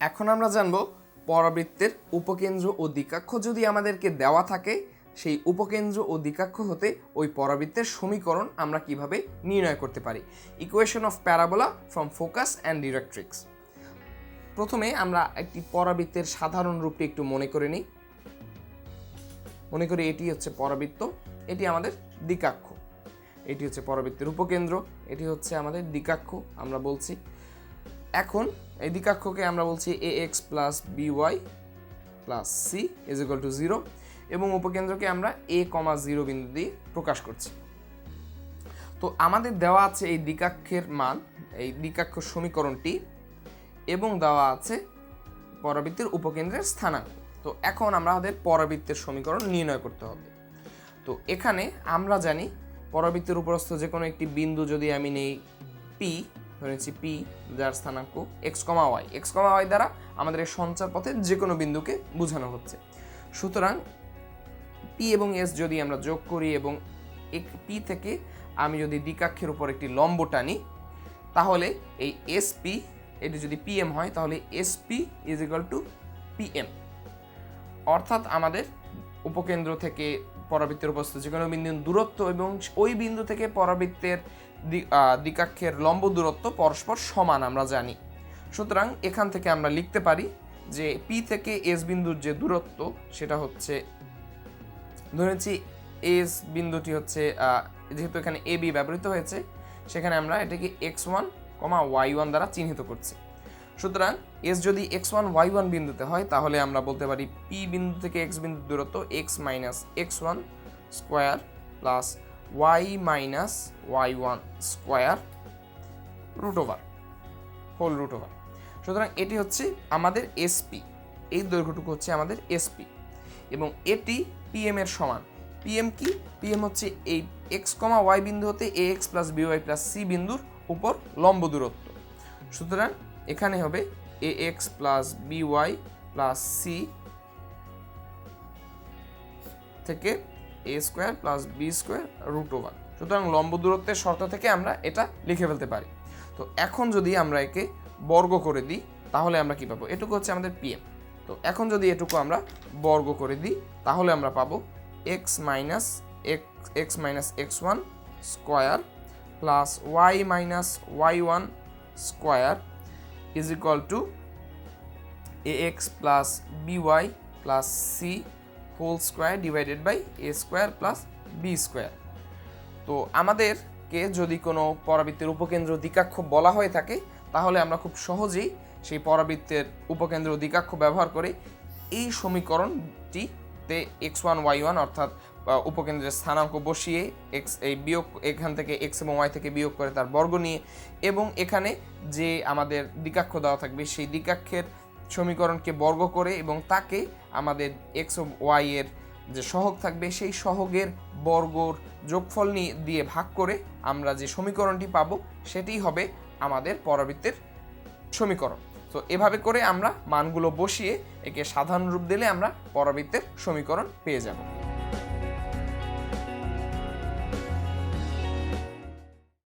এখন আমরা জানব পরাবৃত্তের উপকেন্দ্র ও দ্বিকাক্ষ যদি আমাদেরকে দেওয়া থাকে, সেই উপকেন্দ্র ও দ্বিকাক্ষ হতে ওই পরাবৃত্তের সমীকরণ আমরা কীভাবে নির্ণয় করতে পারি? Equation of parabola from focus and directrix প্রথমে আমরা একটি পরাবৃত্তের সাধারণ রূপটি একটু মনে করে নিই। মনে করি এটি হচ্ছে পরাবৃত্ত, এটি আমাদের দ্বিকাক্ষ। এটি হচ্ছে পরাবৃত্তের উপকেন্দ্র, এটি হচ্ছে আমাদের দ্বিকাক্ষ, আমরা বলছি। এখন এই দ্বিকাক্ষকে আমরা বলছি A X plus B Y plus C is equal to zero এবং উপকেন্দ্রকে আমরা এ কমা জিরো বিন্দু দিয়ে প্রকাশ করছি। তো আমাদের দেওয়া আছে এই দ্বিকাক্ষের মান, এই দ্বিকাক্ষ সমীকরণটি এবং দেওয়া আছে পরাবৃত্তের উপকেন্দ্রের স্থানাঙ্ক। তো এখন আমরা আমাদের পরাবৃত্তের সমীকরণ নির্ণয় করতে হবে। তো এখানে আমরা জানি পরাবৃত্তের উপরস্থ যে কোনো একটি বিন্দু যদি আমি নেই পি ধরেছি পি যার স্থানাঙ্ক X comma Y X comma Y দ্বারা আমাদের এই সঞ্চার পথে যে কোনো বিন্দুকে বোঝানো হচ্ছে। সুতরাং পি এবং এস যদি আমরা যোগ করি এবং এক পি থেকে আমি যদি দ্বিকাক্ষের উপর একটি লম্ব টানি, তাহলে এই এসপি এটি যদি পিএম হয়, তাহলে SP is equal to PM অর্থাৎ আমাদের উপকেন্দ্র থেকে পরাবৃত্তের উপস্থিত। যে কোনো বিন্দুর দূরত্ব এবং ওই বিন্দু থেকে পরাবৃত্তের দ্বিকাক্ষের লম্ব দূরত্ব পরস্পর সমান আমরা জানি। সুতরাং এখান থেকে আমরা লিখতে পারি যে পি থেকে এস বিন্দুর যে দূরত্ব, সেটা হচ্ছে ধরেছি এস বিন্দুটি হচ্ছে যেহেতু এখানে এ বি ব্যবহৃত হয়েছে, সেখানে আমরা এটাকে X one comma Y one দ্বারা চিহ্নিত করছি। সুতরাং এস যদি এক্স ওয়ান ওয়াই ওয়ান বিন্দুতে হয়, তাহলে আমরা বলতে পারি পি বিন্দু থেকে এক্স বিন্দুর দূরত্ব X minus X one square plus Y minus Y one square root over whole root over সুতরাং এটি হচ্ছে আমাদের এসপি এই দৈর্ঘ্যটুকু হচ্ছে আমাদের এসপি এবং এটি পিএম এর সমান। পিএম কি? পিএম হচ্ছে এই এক্স কমা ওয়াই বিন্দু হতে A X plus B Y plus C বিন্দুর উপর লম্ব দূরত্ব। সুতরাং এখানে হবে A X plus B Y plus C থেকে A square plus B square root over সুতরাং লম্ব দূরত্বের শর্ত থেকে আমরা এটা লিখে ফেলতে পারি। তো এখন যদি আমরা একে বর্গ করে দিই, তাহলে আমরা কি পাবো? এটুকু হচ্ছে আমাদের পিএম তো এখন যদি এটুকু আমরা বর্গ করে দিই, তাহলে আমরা পাবো X minus X X minus X one square plus Y minus Y one square equal to A X plus B Y plus C whole square divided by A square plus B square তো আমাদেরকে যদি কোনো পরাবৃত্তের উপকেন্দ্র দ্বিকাক্ষ বলা হয়ে থাকে, তাহলে আমরা খুব সহজেই সেই পরাবৃত্তের উপকেন্দ্র দ্বিকাক্ষ ব্যবহার করে এই সমীকরণটিতে এক্স ওয়ান ওয়াই ওয়ান অর্থাৎ উপকেন্দ্রের স্থানাঙ্ক বসিয়ে এক্স এই বিয়োগ এখান থেকে এক্স এবং ওয়াই থেকে বিয়োগ করে তার বর্গ নিয়ে এবং এখানে যে আমাদের দ্বিকাক্ষ দেওয়া থাকবে সেই দ্বিকাক্ষের সমীকরণকে বর্গ করে এবং তাকে আমাদের এক্স ও যে সহগ থাকবে সেই সহগের বর্গর যোগফল নিয়ে, দিয়ে ভাগ করে আমরা যে সমীকরণটি পাবো সেটিই হবে আমাদের পরাবৃত্তের সমীকরণ। তো এভাবে করে আমরা মানগুলো বসিয়ে একে সাধারণ রূপ দিলে আমরা পরাবৃত্তের সমীকরণ পেয়ে যাব।